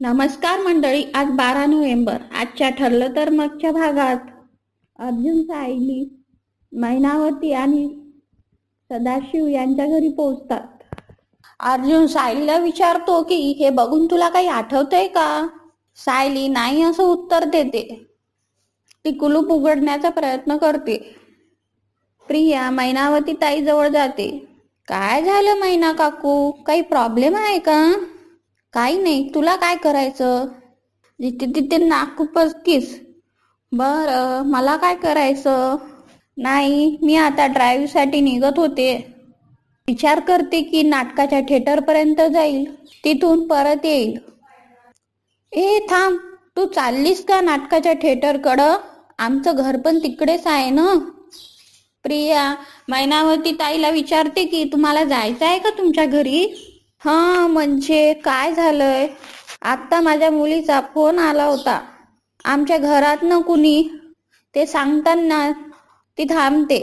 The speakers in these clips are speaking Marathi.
नमस्कार मंडळी आज बारा नोव्हेंबर. आजच्या ठरलं तर मगच्या भागात. अर्जुन सायली मैनावती आणि सदाशिव यांच्या घरी पोहोचतात. अर्जुन सायलीला विचारतो की हे बघून तुला काही आठवतंय का? सायली नाही असं उत्तर देते. ती कुलूप उघडण्याचा प्रयत्न करते. प्रिया मैनावती ताई जवळ जाते. काय झालं मैना काकू? काही प्रॉब्लेम आहे का? काही नाही तुला काय करायचं? जिथे तिथे नाक पसकीस बर मला काय करायचं? नाही मी आता ड्राईव्हसाठी निघत होते. विचार करते की नाटकाच्या थिएटर पर्यंत जाईल तिथून परत येईल. ए थांब तू चाललीस का नाटकाच्या थिएटर आमचं घर पण तिकडेच आहे ना? प्रिया मैनावती ताईला विचारते की तुम्हाला जायचं आहे का तुमच्या घरी? हा म्हणजे काय झालंय? आता माझ्या मुलीचा फोन आला होता. आमच्या घरात न कुणी ते सांगताना ती थांबते.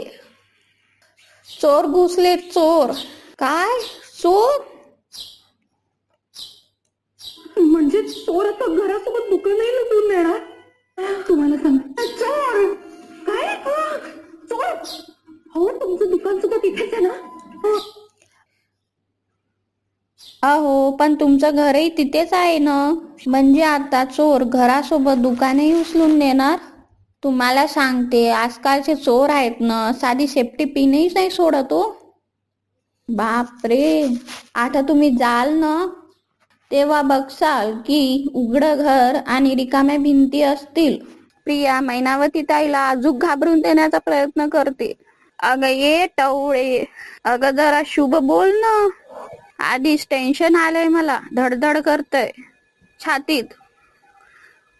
चोर घुसले चोर. काय? चोर? म्हणजे चोर आता घरासोबत दुकानही लुटून नेणार तुम्हाला सांग चोर! काय? हा, चोर? हो तुमचं दुकान सुद्धा तिथेच आहे ना. अहो पण तुमचं घरही तिथेच आहे ना? म्हणजे आता चोर घरासोबत दुकानही उचलून देणार तुम्हाला सांगते आजकालचे चोर आहेत ना साधी सेफ्टी पिनही नाही सोडत हो. बापरे! आता तुम्ही जाल ना? तेव्हा बघसाल की उघडं घर आणि रिकाम्या भिंती असतील. प्रिया मैनावती ताईला अजून घाबरून देण्याचा प्रयत्न करते. अगं ये टवळे. अगं जरा शुभ बोल ना. आधीच टेन्शन आलंय मला. धडधड करतय. छातीत.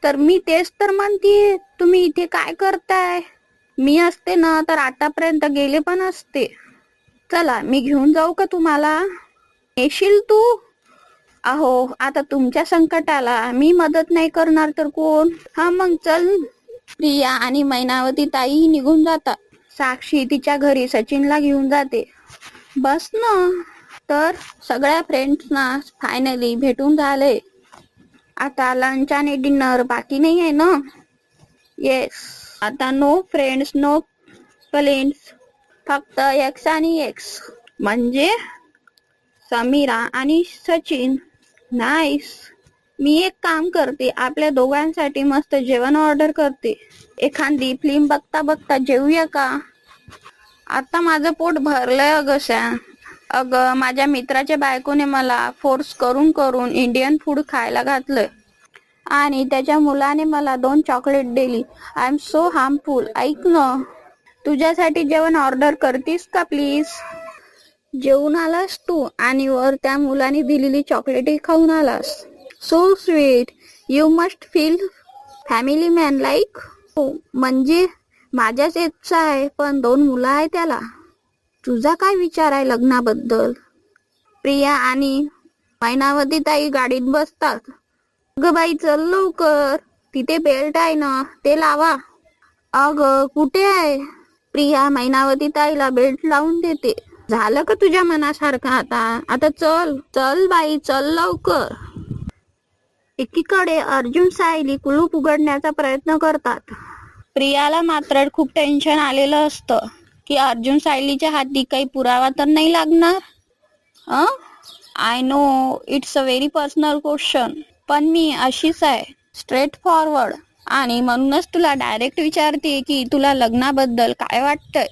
तर मी तेच तर म्हणते तुम्ही इथे काय करताय? मी असते ना तर आतापर्यंत गेले पण असते. चला मी घेऊन जाऊ का तुम्हाला? येशील तू? अहो आता तुमच्या संकटाला मी मदत नाही करणार तर कोण? हा मग चल. प्रिया आणि मैनावती ताई निघून जातात. साक्षी तिच्या घरी सचिनला घेऊन जाते. बस ना. तर सगळ्या फ्रेंड्सना फायनली भेटून झाले. आता लंच आणि डिनर बाकी नाही आहे ना? येस आता नो फ्रेंड्स नो फ्रेंड्स फक्त एक्स आणि एक्स म्हणजे समीरा आणि सचिन. नाईस मी एक काम करते आपल्या दोघांसाठी मस्त जेवण ऑर्डर करते. एखादी फिल्म बघता बघता जेवूया का? आता माझं पोट भरलंय अगं अगं माझ्या मित्राच्या बायकोने मला फोर्स करून करून इंडियन फूड खायला घातलंय. आणि त्याच्या मुलाने मला दोन चॉकलेट दिली. आय एम सो हार्मफुल ऐक ना. तुझ्यासाठी जेवण ऑर्डर करतीस का प्लीज जेवून आलास तू आणि वर त्या मुलाने दिलेली चॉकलेटही खाऊन आलास. So sweet you must feel family man like हो म्हणजे माझ्याच एजचा आहे पण दोन मुलं आहे त्याला. तुझा काय विचार आहे लग्नाबद्दल? प्रिया आणि मैनावती ताई गाडीत बसतात. ग बाई चल लवकर. तिथे बेल्ट आहे ना ते लावा. अग कुठे आहे? प्रिया मैनावती ताईला बेल्ट लावून देते. झालं का तुझ्या मनासारखं आता? आता चल चल बाई चल लवकर. एकीकडे अर्जुन सायली कुलूप उघडण्याचा प्रयत्न करतात. प्रियाला मात्र खूप टेन्शन आलेलं असतं. की अर्जुन सायलीच्या हाती काही पुरावा तर नाही लागणार? I know it's a very personal question पण मी अशीच आहे स्ट्रेट फॉरवर्ड आणि म्हणूनच तुला डायरेक्ट विचारते की तुला लग्नाबद्दल काय वाटतंय?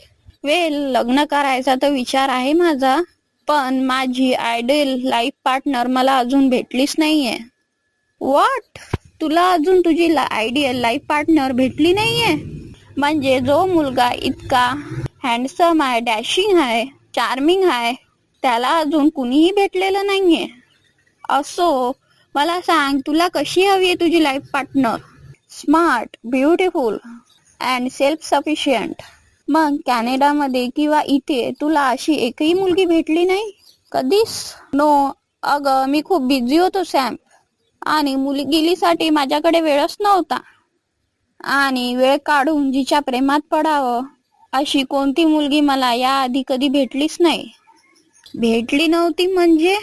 वेल लग्न करायचा तर विचार आहे माझा पण माझी आयडियल लाईफ पार्टनर मला अजून भेटलीच नाहीये. वॉट तुला अजून तुझी आयडियल लाईफ पार्टनर भेटली नाहीये? म्हणजे जो मुलगा इतका हँडसम आहे डॅशिंग आहे चार्मिंग आहे. त्याला अजून कुणीही भेटलेलं नाहीये. असो मला सांग तुला कशी हवी आहे तुझी life partner smart beautiful and self sufficient मग कॅनडामध्ये किंवा इथे तुला अशी एकही मुलगी भेटली नाही? कधीच? नो अगं मी खूप बिझी होतो सॅम आणि मुलगिलीसाठी माझ्याकडे वेळच नव्हता. आणि वेळ काढून जिच्या प्रेमात पडावं. अशी कोणती मुलगी मला याआधी कधी भेटलीच नाही. भेटली नव्हती म्हणजे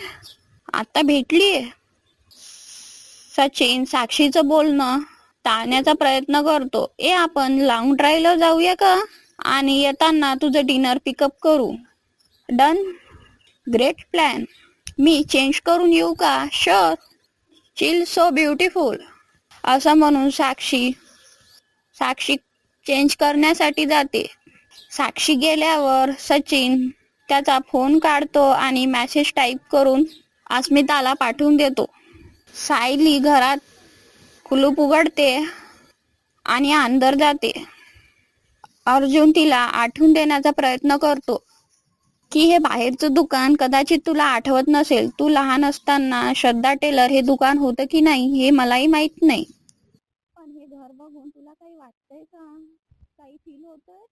आता भेटलीये. सचिन साक्षीचं बोलणं टाळण्याचा प्रयत्न करतो. ए आपण लॉंग ड्राईव्हला जाऊया का? आणि येताना तुझं डिनर पिकअप करू. डन ग्रेट प्लॅन मी चेंज करून येऊ का? शर चिल सो ब्युटिफुल असं म्हणून साक्षी साक्षी चेंज करण्यासाठी जाते. साक्षी गेल्यावर सचिन त्याचा फोन काढतो आणि मॅसेज टाईप करून अस्मिताला पाठवून देतो. सायली घरात कुलूप उघडते आणि अंदर जाते. अर्जुन तिला आठवून देण्याचा प्रयत्न करतो की हे बाहेरचं दुकान कदाचित तुला आठवत नसेल. तू लहान असताना श्रद्धा टेलर हे दुकान होतं की नाही हे मलाही माहीत नाही. पण हे घर बघून तुला काही वाटतंय का? काही फील होतंय?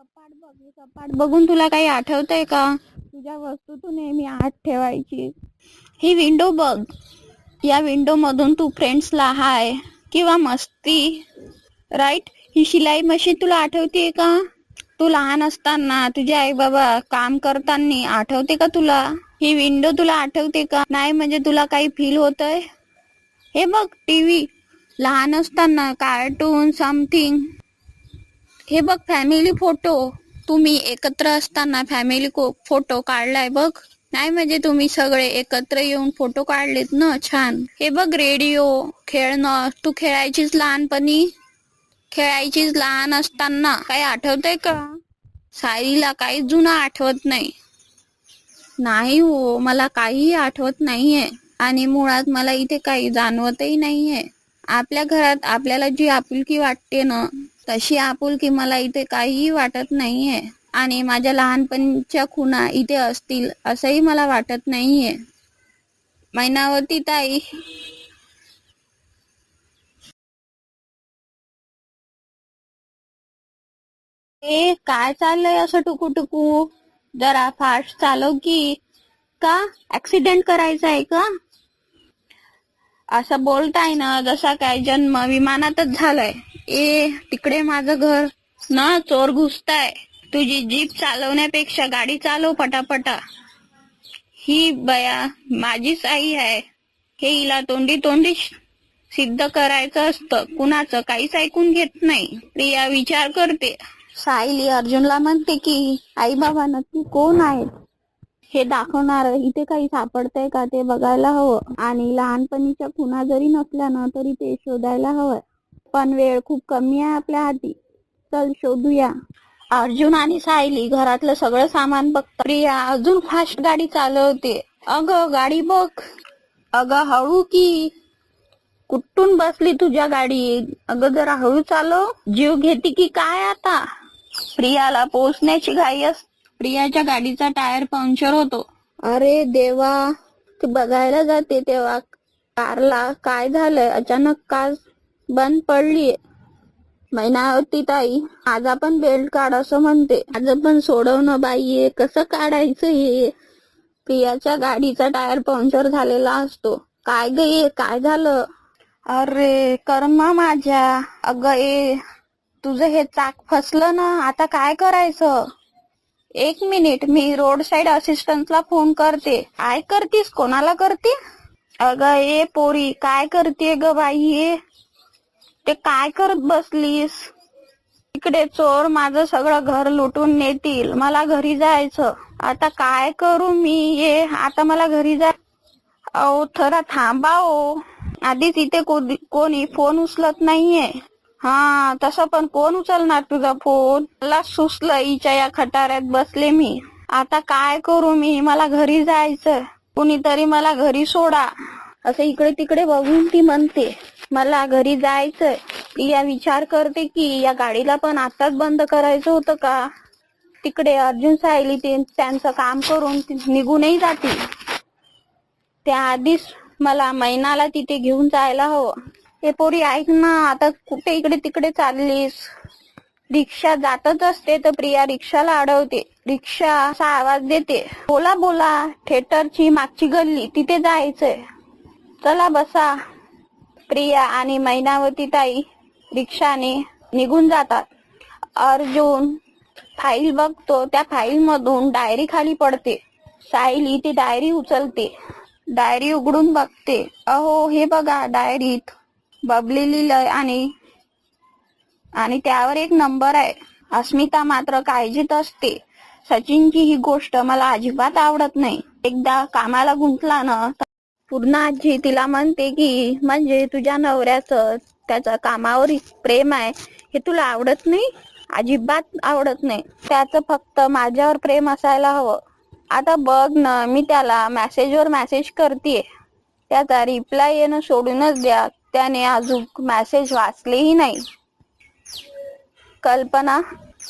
कपाट बघ हे कपाट बघून तुला काही आठवतंय का? तुझ्या वस्तू तू नेहमी आत ठेवायची. ही विंडो बघ. या विंडो मधून तू फ्रेंड्सला हाय किंवा मस्ती. राईट? ही शिलाई मशीन तुला आठवते का? तू लहान असताना तुझे आई बाबा काम करताना आठवते का तुला? ही विंडो तुला आठवते का? नाही म्हणजे तुला काही फील होतंय? हे बघ टीव्ही. लहान असताना कार्टून समथिंग हे बघ फॅमिली फोटो तुम्ही एकत्र असताना फॅमिली फोटो काढलाय बघ. नाही म्हणजे तुम्ही सगळे एकत्र येऊन फोटो काढलेत ना? छान. हे बघ रेडिओ खेळणं. तू खेळायचीच लहानपणी? खेळायचीच लहान असताना. काही आठवतंय का? साईला काही जुनं आठवत नाही. नाही हो मला काहीही आठवत नाहीये. आणि मुळात मला इथे काही जाणवतही नाहीये. आपल्या घरात आपल्याला जी आपुलकी वाटते ना तशी आपुलकी मला इथे काहीही वाटत नाहीये. आणि माझ्या लहानपणीच्या खुणा इथे असतील असंही मला वाटत नाहीये. मैनावती ताई. ए काय चाललंय असं टुकू टुकू जरा फास्ट चालव की. का? ऍक्सिडेंट करायचा आहे का? असं बोलताय ना जसा काय जन्म विमानातच झालाय. ए तिकडे माझं घर. ना चोर घुसताय. तुझी जीप चालवण्यापेक्षा गाडी चालव पटापटा. ही बया माझीच आई आहे. हे हिला तोंडी तोंडी सिद्ध करायचं असतं. कुणाचं काहीच ऐकून घेत नाही. प्रिया विचार करते. सायली अर्जुनला म्हणते की आई बाबा नक्की कोण आहेत? हे दाखवणार इथे काही सापडतंय का ते बघायला हवं. आणि लहानपणीच्या खुना जरी नसल्या ना तरी ते शोधायला हवं पण वेळ खूप कमी आहे आपल्या हाती चल शोधूया. अर्जुन आणि सायली घरातलं सगळं सामान बघतात. प्रिया अजून फास्ट गाडी चालवते. अग गाडी बघ. अग हळू की. कुठून बसली तुझ्या गाडीत अग जरा हळू चालव. जीव घेते की काय आता? प्रियाला पोहोचण्याची घाई असते प्रियाच्या गाडीचा टायर पंक्चर होतो. अरे देवा ती बघायला जाते तेव्हा. कारला काय झालंय? अचानक कार बंद पडलीये. मैनावती ताई आज आपण बेल्ट काढ असं म्हणते. आज आपण सोडवणं बाई कसं काढायचं हे? प्रियाच्या गाडीचा टायर पंक्चर झालेला असतो. काय ग ये काय झालं? अरे कर्मा माझ्या. अगं ए तुझं हे चाक फसलं ना आता काय करायचं? एक मिनिट मी रोड साइड असिस्टंटला फोन करते. काय करतीस? कोणाला करते? अगं ए पोरी काय करते ग बाई ते काय करत बसलीस? इकडे चोर माझं सगळं घर लुटून नेतील. मला घरी जायचं. आता काय करू मी? ये आता मला घरी जाय अहो थरा थांबा ओ आधीच इथे कोणी कोणी फोन उचलत नाहीये. हा तसं पण कोण उचलणार तुझा फोन? मला सुचलं हिच्या या खटाऱ्यात बसले मी. आता काय करू मी? मला घरी जायचं कुणीतरी मला घरी सोडा. असं इकडे तिकडे बघून ती म्हणते. मला घरी जायचंय. प्रिया विचार करते की या गाडीला पण आताच बंद करायचं होतं का? तिकडे अर्जुन सायली ते त्यांचं काम करून निघूनही जातील. त्याआधीच मला मैनाला तिथे घेऊन जायला हवं. हे पोरी ऐक ना आता कुठे इकडे तिकडे चाललीस? रिक्षा जातच असते तर प्रिया रिक्षाला अडवते. रिक्षा असा आवाज देते. बोला बोला. थिएटरची मागची गल्ली तिथे जायचंय. चला बसा. प्रिया आणि मैनावती ताई रिक्षाने निघून जातात. अर्जुन फाईल बघतो. त्या फाईल मधून डायरी खाली पडते. सायली ती डायरी उचलते. डायरी उघडून बघते. अहो हे बघा डायरीत बबली लिहिलंय आणि आणि त्यावर एक नंबर आहे. अस्मिता मात्र काळजीत असते. सचिनची ही गोष्ट मला अजिबात आवडत नाही. एकदा कामाला गुंतला ना पूर्ण आजी तिला म्हणते की म्हणजे तुझ्या नवऱ्याचं त्याचं कामावर प्रेम आहे हे तुला आवडत नाही? अजिबात आवडत नाही. त्याचं फक्त माझ्यावर प्रेम असायला हवं. आता बघ ना मी त्याला मेसेजवर मेसेज करते त्याचा रिप्लाय येणं सोडूनच द्या. त्याने अजून मेसेज वाचलेही नाही. कल्पना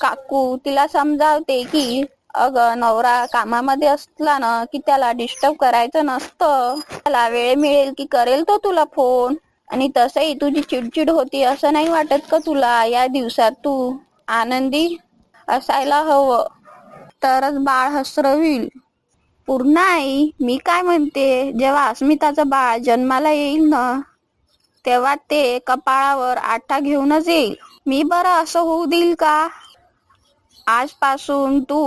काकू तिला समजावते की अगं नवरा कामामध्ये असला ना की त्याला डिस्टर्ब करायचं नसतं. त्याला वेळ मिळेल की करेल तो तुला फोन आणि तसंही तुझी चिडचिड होती असं नाही वाटत का तुला या दिवसात तू? आनंदी असायला हवं. तरच बाळ हसरवील. पूर्ण आई मी काय म्हणते? जेव्हा अस्मिताचं बाळ जन्माला येईल ना तेव्हा ते कपाळावर आठा घेऊनच येईल. मी बरं असं होऊ देईल का? आजपासून तू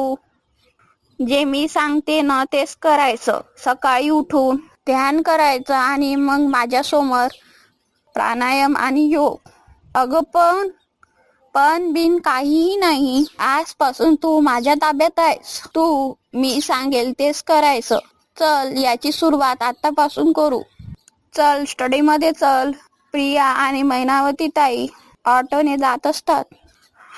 जे मी सांगते ना तेच करायचं. सकाळी उठून ध्यान करायचं आणि मग माझ्यासमोर प्राणायाम आणि योग. अगं पण पण बिन काहीही नाही. आजपासून तू माझ्या ताब्यात आहेस. तू मी सांगेल तेच करायचं. चल याची सुरुवात आतापासून करू. चल स्टडीमध्ये चल. प्रिया आणि मैनावती ताई ऑटोने जात असतात.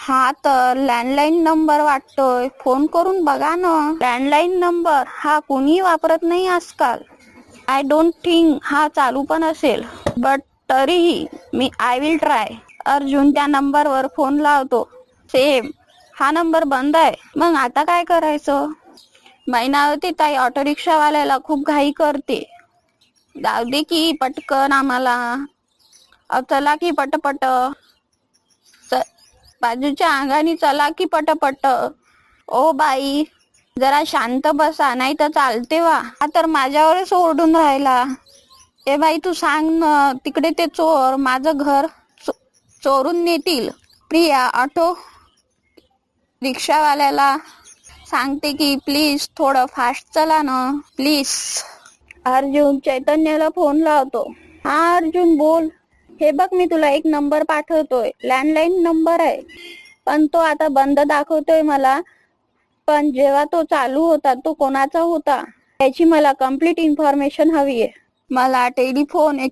हा तर लँडलाईन नंबर वाटतोय. फोन करून बघा ना. लँडलाईन नंबर हा कुणी वापरत नाही आजकाल. आय डोंट थिंक हा चालू पण असेल. बट तरीही मी आय विल ट्राय अर्जुन त्या नंबरवर फोन लावतो. सेम हा नंबर बंद आहे. मग आता काय करायचं? मैनावती ताई ऑटो रिक्षावाल्याला खूप घाई करते. जाऊ दे की पटकन आम्हाला. अ, चला की पटपट. बाजूच्या अंगाने चला की पटपट. ओ बाई जरा शांत बसा नाही तर चालते वा. हा तर माझ्यावरच ओरडून राहिला. ए बाई तू सांग ना तिकडे ते चोर माझं घर चो- चोरून नेतील. प्रिया ऑटो रिक्षावाल्याला सांगते की प्लीज थोडं फास्ट चला ना प्लीज. अर्जुन चैतन्याला फोन लावतो. हा अर्जुन बोल. हे बघ मी तुला एक नंबर पाठवतोय. लँडलाईन नंबर आहे. पण तो आता बंद दाखवतोय मला. पण जेव्हा तो चालू होता तो कोणाचा होता? त्याची मला कंप्लीट इन्फॉर्मेशन हवी आहे. मला टेलिफोन एक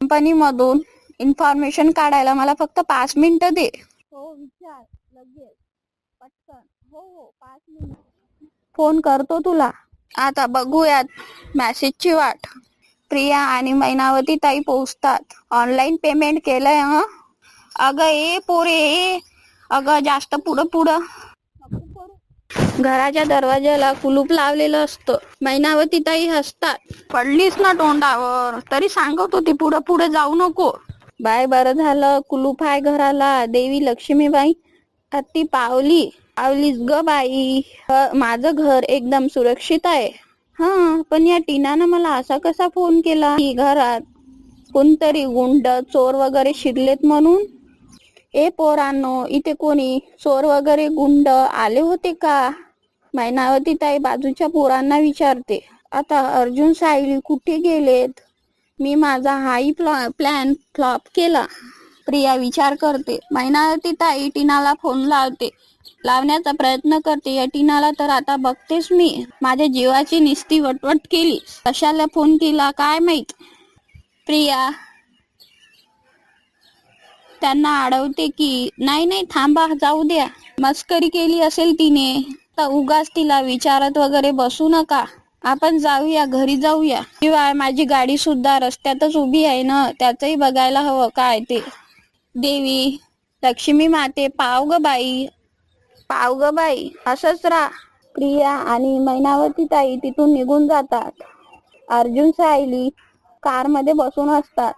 कंपनी मधून इन्फॉर्मेशन काढायला मला फक्त पाच मिनिटं दे. हो विचार. लगेच. पटकन. हो हो पाच मिनिट. फोन करतो तुला. आता बघूयात मेसेजची वाट. प्रिया आणि मैनावती ताई पोहोचतात. ऑनलाईन पेमेंट केलंय हं? अगं ए पोरे ए अगं जास्त पुढं पुढं. घराच्या दरवाजाला कुलूप लावलेलं असतं. मैनावती ताई हसतात. पडलीस ना तोंडावर? तरी सांगत होती पुढं पुढे जाऊ नको. बाय बरं झालं. कुलूप आहे घराला. देवी लक्ष्मीबाई हत्ती पावली. पावलीस ग बाई. ह- माझं घर एकदम सुरक्षित आहे. हा पण या टीनानं मला असा कसा फोन केला? की घरात कोणतरी गुंड चोर वगैरे शिरलेत म्हणून? ए पोरांनो इथे कोणी चोर वगैरे गुंड आले होते का? मैनावती ताई बाजूच्या पोरांना विचारते. आता अर्जुन साहिल कुठे गेलेत? मी माझा हाही प्लॅन फ्लॉप केला. प्रिया विचार करते. मैनावती ताई टीनाला फोन लावते. लावण्याचा प्रयत्न करते. या टीनाला तर आता बघतेस मी. माझ्या जीवाची निस्ती वटवट केली. कशाला फोन केला? काय माहीत? प्रिया. त्यांना अडवते की नाही नाही थांबा जाऊ द्या. मस्करी केली असेल तिने. तर उगाच तिला विचारत वगैरे बसू नका. आपण जाऊया घरी जाऊया. शिवाय माझी गाडी सुद्धा रस्त्यातच उभी आहे ना त्याचंही बघायला हवं. काय ते? देवी लक्ष्मी माते पाव ग बाई. पाव ग बाई असंच राहा. प्रिया आणि मैनावती ताई तिथून निघून जातात. अर्जुन सायली कारमध्ये बसून असतात.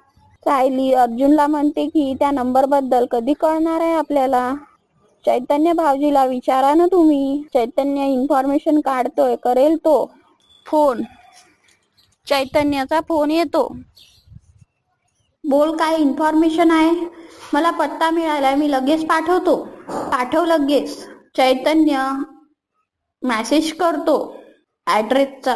सायली अर्जुनला म्हणते की त्या नंबरबद्दल कधी कळणार आहे आपल्याला? चैतन्य भाऊजीला विचारा ना तुम्ही. चैतन्य इन्फॉर्मेशन काढतोय करेल तो. फोन. चैतन्याचा फोन येतो. बोल काय इन्फॉर्मेशन आहे? मला पत्ता मिळालाय मी लगेच पाठवतो. पाठव लगेच. चैतन्य मॅसेज करतो. ऍड्रेसचा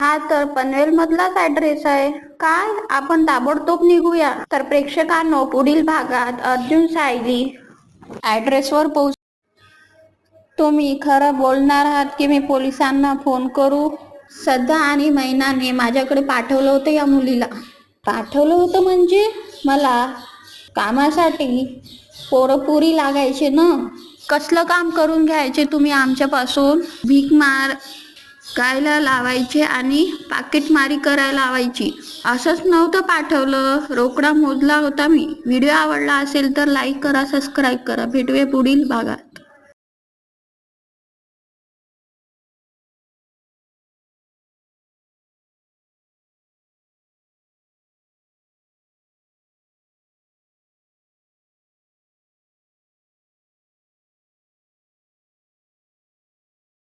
हा तर पनवेल मधलाच ऍड्रेस आहे. काय? आपण ताबडतोब निघूया. तर प्रेक्षकांनो पुढील भागात अर्जुन सायली ऍड्रेसवर पोहोच तुम्ही खरं बोलणार आहात की मी पोलिसांना फोन करू? सध्या आणि मैनाने माझ्याकडे पाठवलं होतं या मुलीला. पाठवलं होतं म्हणजे? मला कामासाठी पोरपुरी लागायचे ना? कसलं काम करून घ्यायचे तुम्ही आमच्यापासून? भीक मार गायला लावायचे आणि पाकिटमारी करायला लावायची. असंच नव्हतं पाठवलं. रोकडा मोजला होता मी. व्हिडिओ आवडला असेल तर लाईक करा सबस्क्राईब करा. भेटूया पुढील भागात.